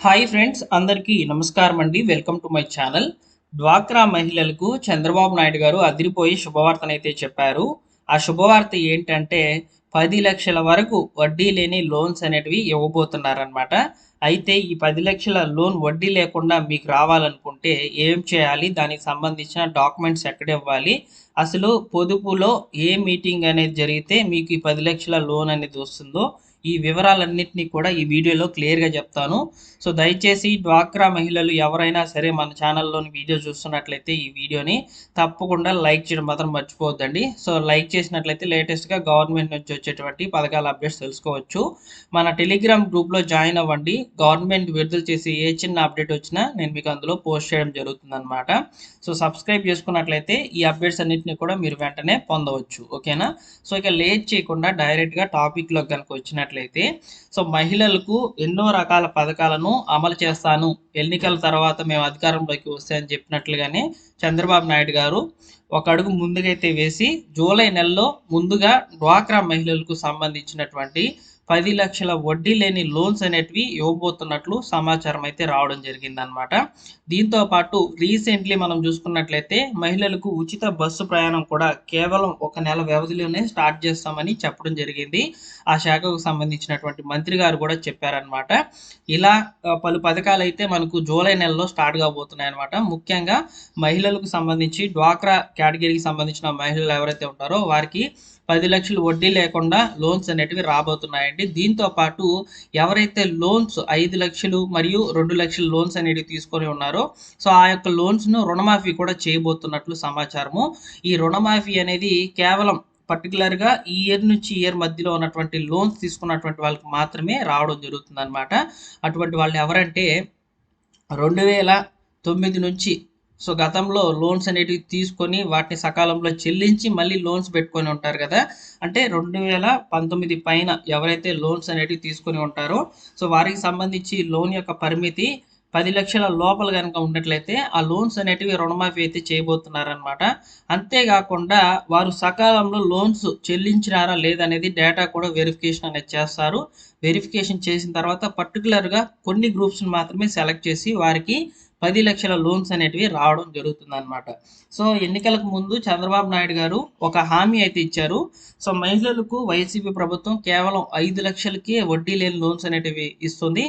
Hi friends అందరికీ నమస్కారం అండి. Welcome to my channel. డ్వాక్రా మహిళలకు చంద్రబాబు నాయుడు గారు అదిరిపోయి శుభవార్తనైతే చెప్పారు. ఆ శుభవార్త ఏంటంటే పది లక్షల వరకు వడ్డీ లేని లోన్స్ అనేటివి ఇవ్వబోతున్నారనమాట అయితే ఈ పది లక్షల లోన్ వడ్డీ లేకుండా మీకు రావాలనుకుంటే ఏం చేయాలి? దానికి సంబంధించిన డాక్యుమెంట్స్ ఎక్కడ ఇవ్వాలి? అసలు పొదుపులో ఏ మీటింగ్ అనేది జరిగితే మీకు ఈ పది లక్షల లోన్ అనేది వస్తుందో ఈ వివరాలన్నింటినీ కూడా ఈ వీడియోలో క్లియర్గా చెప్తాను. సో దయచేసి డ్వాక్రా మహిళలు ఎవరైనా సరే మన ఛానల్లోని వీడియో చూస్తున్నట్లయితే ఈ వీడియోని తప్పకుండా లైక్ చేయడం మాత్రం మర్చిపోవద్దండి. సో లైక్ చేసినట్లయితే లేటెస్ట్గా గవర్నమెంట్ నుంచి వచ్చేటువంటి పథకాల అప్డేట్స్ తెలుసుకోవచ్చు. మన టెలిగ్రామ్ గ్రూప్లో జాయిన్ అవ్వండి. గవర్నమెంట్ విడుదల చేసి ఏ చిన్న అప్డేట్ వచ్చినా నేను మీకు అందులో పోస్ట్ చేయడం జరుగుతుందన్నమాట. సో సబ్స్క్రైబ్ చేసుకున్నట్లయితే ఈ అప్డేట్స్ అన్నింటినీ కూడా మీరు వెంటనే పొందవచ్చు. ఓకేనా? సో ఇక లేట్ చేయకుండా డైరెక్ట్గా టాపిక్లో కనుక వచ్చినట్లయితే సో మహిళలకు ఎన్నో రకాల పథకాలను అమలు చేస్తాను. ఎన్నికల తర్వాత మేము అధికారంలోకి వస్తే అని చెప్పినట్లుగానే చంద్రబాబు నాయుడు గారు ఒక అడుగు ముందుకైతే వేసి జూలై నెలలో ముందుగా డ్వాక్రా మహిళలకు సంబంధించినటువంటి పది లక్షల వడ్డీ లేని లోన్స్ అనేటివి ఇవ్వబోతున్నట్లు సమాచారం అయితే రావడం జరిగిందనమాట దీంతో పాటు రీసెంట్లీ మనం చూసుకున్నట్లయితే మహిళలకు ఉచిత బస్సు ప్రయాణం కూడా కేవలం ఒక నెల వ్యవధిలోనే స్టార్ట్ చేస్తామని చెప్పడం జరిగింది. ఆ శాఖకు సంబంధించినటువంటి మంత్రి గారు కూడా చెప్పారనమాట ఇలా పలు పథకాలు అయితే మనకు జూలై నెలలో స్టార్ట్ కాబోతున్నాయి అనమాట ముఖ్యంగా మహిళలకు సంబంధించి డ్వాక్రా కేటగిరీకి సంబంధించిన మహిళలు ఎవరైతే ఉంటారో వారికి పది లక్షలు వడ్డీ లేకుండా లోన్స్ అనేటివి రాబోతున్నాయండి. దీంతో పాటు ఎవరైతే లోన్స్ ఐదు లక్షలు మరియు రెండు లక్షల లోన్స్ అనేవి తీసుకొని ఉన్నారో సో ఆ యొక్క లోన్స్ను రుణమాఫీ కూడా చేయబోతున్నట్లు సమాచారము. ఈ రుణమాఫీ అనేది కేవలం పర్టికులర్గా ఈ ఇయర్ నుంచి ఇయర్ మధ్యలో ఉన్నటువంటి లోన్స్ తీసుకున్నటువంటి వాళ్ళకి మాత్రమే రావడం జరుగుతుంది అనమాట అటువంటి వాళ్ళు ఎవరంటే రెండు వేల తొమ్మిది నుంచి సో గతంలో లోన్స్ అనేటివి తీసుకొని వాటిని సకాలంలో చెల్లించి మళ్ళీ లోన్స్ పెట్టుకొని ఉంటారు కదా. అంటే రెండు వేల పంతొమ్మిది పైన ఎవరైతే లోన్స్ అనేటివి తీసుకొని ఉంటారో సో వారికి సంబంధించి లోన్ యొక్క పరిమితి పది లక్షల లోపల కనుక ఉన్నట్లయితే ఆ లోన్స్ అనేటివి రుణమాఫీ అయితే చేయబోతున్నారనమాట అంతేకాకుండా వారు సకాలంలో లోన్స్ చెల్లించినారా లేదనేది డేటా కూడా వెరిఫికేషన్ అనేది చేస్తారు. వెరిఫికేషన్ చేసిన తర్వాత పర్టికులర్గా కొన్ని గ్రూప్స్ని మాత్రమే సెలెక్ట్ చేసి వారికి పది లక్షల లోన్స్ అనేటివి రావడం జరుగుతుంది అనమాట సో ఎన్నికలకు ముందు చంద్రబాబు నాయుడు గారు ఒక హామీ అయితే ఇచ్చారు. సో మహిళలకు వైసీపీ ప్రభుత్వం కేవలం ఐదు లక్షలకి వడ్డీ లేని లోన్స్ అనేటివి ఇస్తుంది.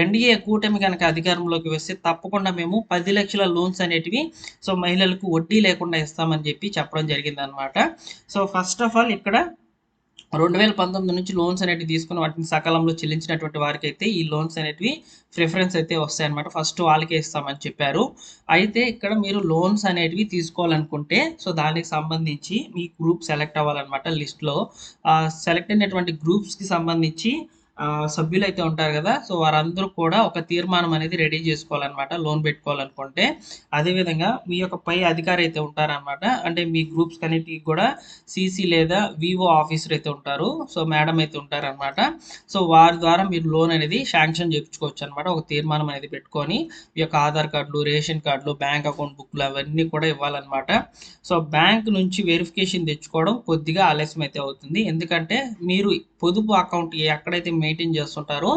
ఎన్డీఏ కూటమి కనుక అధికారంలోకి వస్తే తప్పకుండా మేము పది లక్షల లోన్స్ అనేటివి సో మహిళలకు వడ్డీ లేకుండా ఇస్తామని చెప్పి చెప్పడం జరిగింది అనమాట సో ఫస్ట్ ఆఫ్ ఆల్ ఇక్కడ రెండు వేల పంతొమ్మిది నుంచి లోన్స్ అనేటివి తీసుకుని వాటిని సకాలంలో చెల్లించినటువంటి వారికి అయితే ఈ లోన్స్ అనేటివి ప్రిఫరెన్స్ అయితే వస్తాయన్నమాట. ఫస్ట్ వాళ్ళకే ఇస్తామని చెప్పారు. అయితే ఇక్కడ మీరు లోన్స్ అనేటివి తీసుకోవాలనుకుంటే సో దానికి సంబంధించి మీ గ్రూప్ సెలెక్ట్ అవ్వాలన్నమాట లిస్ట్లో. సెలెక్ట్ అయినటువంటి గ్రూప్స్కి సంబంధించి సభ్యులు అయితే ఉంటారు కదా సో వారందరూ కూడా ఒక తీర్మానం అనేది రెడీ చేసుకోవాలన్నమాట లోన్ పెట్టుకోవాలనుకుంటే. అదేవిధంగా మీ యొక్క పై అధికారి అయితే ఉంటారనమాట అంటే మీ గ్రూప్స్ కన్నిటికి కూడా సీసీ లేదా వివో ఆఫీసర్ అయితే ఉంటారు సో మేడం అయితే ఉంటారనమాట సో వారి ద్వారా మీరు లోన్ అనేది శాంక్షన్ చేయించుకోవచ్చు అనమాట ఒక తీర్మానం అనేది పెట్టుకొని మీ యొక్క ఆధార్ కార్డులు రేషన్ కార్డులు బ్యాంక్ అకౌంట్ బుక్లు అవన్నీ కూడా ఇవ్వాలన్నమాట. సో బ్యాంక్ నుంచి వెరిఫికేషన్ తెచ్చుకోవడం కొద్దిగా ఆలస్యం అయితే అవుతుంది ఎందుకంటే మీరు పొదుపు అకౌంట్ ఎక్కడైతే మెయింటైన్ చేస్తుంటారో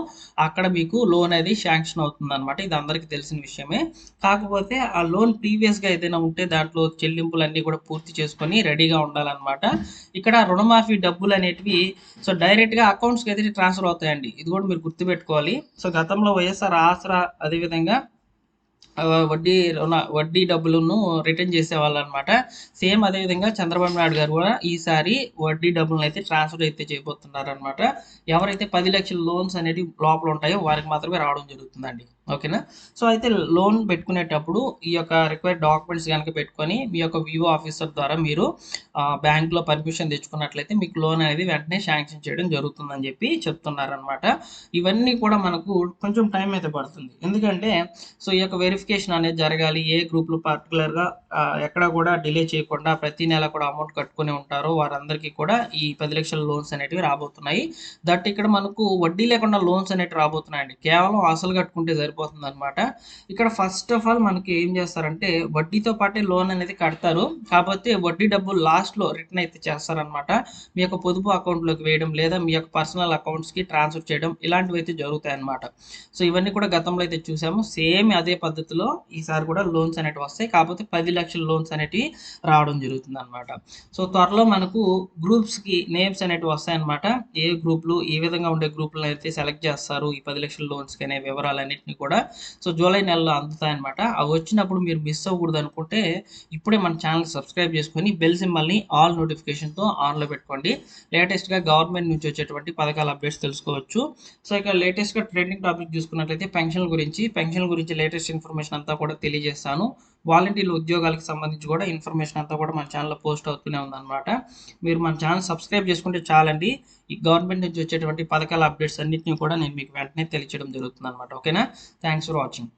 అక్కడ మీకు లోన్ అనేది శాంక్షన్ అవుతుంది అనమాట ఇది అందరికీ తెలిసిన విషయమే. కాకపోతే ఆ లోన్ ప్రీవియస్గా ఏదైనా ఉంటే దాంట్లో చెల్లింపులన్నీ కూడా పూర్తి చేసుకొని రెడీగా ఉండాలన్నమాట. ఇక్కడ రుణమాఫీ డబ్బులు అనేటివి సో డైరెక్ట్గా అకౌంట్స్కి అయితే ట్రాన్స్ఫర్ అవుతాయండి. ఇది కూడా మీరు గుర్తుపెట్టుకోవాలి. సో గతంలో వైఎస్ఆర్ ఆసరా అదేవిధంగా వడ్డీ రుణ వడ్డీ డబ్బులను రిటర్న్ చేసేవాళ్ళు అనమాట సేమ్ అదేవిధంగా చంద్రబాబు నాయుడు గారు కూడా ఈసారి వడ్డీ డబ్బులను అయితే ట్రాన్స్ఫర్ అయితే చేయబోతున్నారు అనమాట ఎవరైతే పది లక్షల లోన్స్ అనేవి లోపల ఉంటాయో వారికి మాత్రమే రావడం జరుగుతుందండి. ఓకేనా? సో అయితే లోన్ పెట్టుకునేటప్పుడు ఈ యొక్క రిక్వైర్డ్ డాక్యుమెంట్స్ కనుక పెట్టుకొని మీ యొక్క వివో ఆఫీసర్ ద్వారా మీరు బ్యాంక్లో పర్మిషన్ తెచ్చుకున్నట్లయితే మీకు లోన్ అనేది వెంటనే శాంక్షన్ చేయడం జరుగుతుందని చెప్పి చెప్తున్నారనమాట ఇవన్నీ కూడా మనకు కొంచెం టైం అయితే పడుతుంది. ఎందుకంటే సో ఈ యొక్క వెరిఫికేషన్ అనేది జరగాలి. ఏ గ్రూప్లో పర్టికులర్గా ఎక్కడ కూడా డిలే చేయకుండా ప్రతి నెల కూడా అమౌంట్ కట్టుకుని ఉంటారో వారందరికీ కూడా ఈ పది లక్షల లోన్స్ అనేటివి రాబోతున్నాయి. దట్ ఇక్కడ మనకు వడ్డీ లేకుండా లోన్స్ అనేటివి రాబోతున్నాయండి. కేవలం అసలు కట్టుకుంటే సరిపోతుంది. సరిపోతుంది అనమాట ఇక్కడ ఫస్ట్ ఆఫ్ ఆల్ మనకి ఏం చేస్తారంటే వడ్డీతో పాటే లోన్ అనేది కడతారు. కాకపోతే వడ్డీ డబ్బులు లాస్ట్లో రిటర్న్ అయితే చేస్తారనమాట మీ యొక్క పొదుపు అకౌంట్లోకి వేయడం లేదా మీ యొక్క పర్సనల్ అకౌంట్స్కి ట్రాన్స్ఫర్ చేయడం ఇలాంటివి అయితే జరుగుతాయి అనమాట సో ఇవన్నీ కూడా గతంలో అయితే చూసాము. సేమ్ అదే పద్ధతిలో ఈసారి కూడా లోన్స్ అనేటివి వస్తాయి. కాకపోతే పది లక్షల లోన్స్ అనేటివి రావడం జరుగుతుంది అనమాట సో త్వరలో మనకు గ్రూప్స్కి నేమ్స్ అనేటివి వస్తాయన్నమాట. ఏ గ్రూప్లు ఏ విధంగా ఉండే గ్రూప్లను అయితే సెలెక్ట్ చేస్తారు? ఈ పది లక్షల లోన్స్కి అనే వివరాలన్నింటినీ కూడా. సో జూలై నెలలో అందుతాయన్నమాట. అవి వచ్చినప్పుడు మీరు మిస్ అవ్వకూడదు అనుకుంటే ఇప్పుడే మన ఛానల్ సబ్స్క్రైబ్ చేసుకొని బెల్ సింబల్ని ఆల్ నోటిఫికేషన్తో ఆన్లో పెట్టుకోండి. లేటెస్ట్గా గవర్నమెంట్ నుంచి వచ్చేటువంటి పథకాల అప్డేట్స్ తెలుసుకోవచ్చు. సో ఇక్కడ లేటెస్ట్గా ట్రెండింగ్ టాపిక్ చూసుకున్నట్లయితే పెన్షన్ గురించి పెన్షన్ గురించి లేటెస్ట్ ఇన్ఫర్మేషన్ అంతా కూడా తెలియజేస్తాను. వాలంటీర్ల ఉద్యోగాలకు సంబంధించి కూడా ఇన్ఫర్మేషన్ అంతా కూడా మన ఛానల్లో పోస్ట్ అవుతూనే ఉందన్నమాట. మీరు మన ఛానల్ సబ్స్క్రైబ్ చేసుకుంటే చాలండి. ఈ గవర్నమెంట్ నుంచి వచ్చేటువంటి పథకాల అప్డేట్స్ అన్నింటినీ కూడా నేను మీకు వెంటనే తెలియచేయడం జరుగుతుంది అనమాట ఓకేనా? Thanks for watching.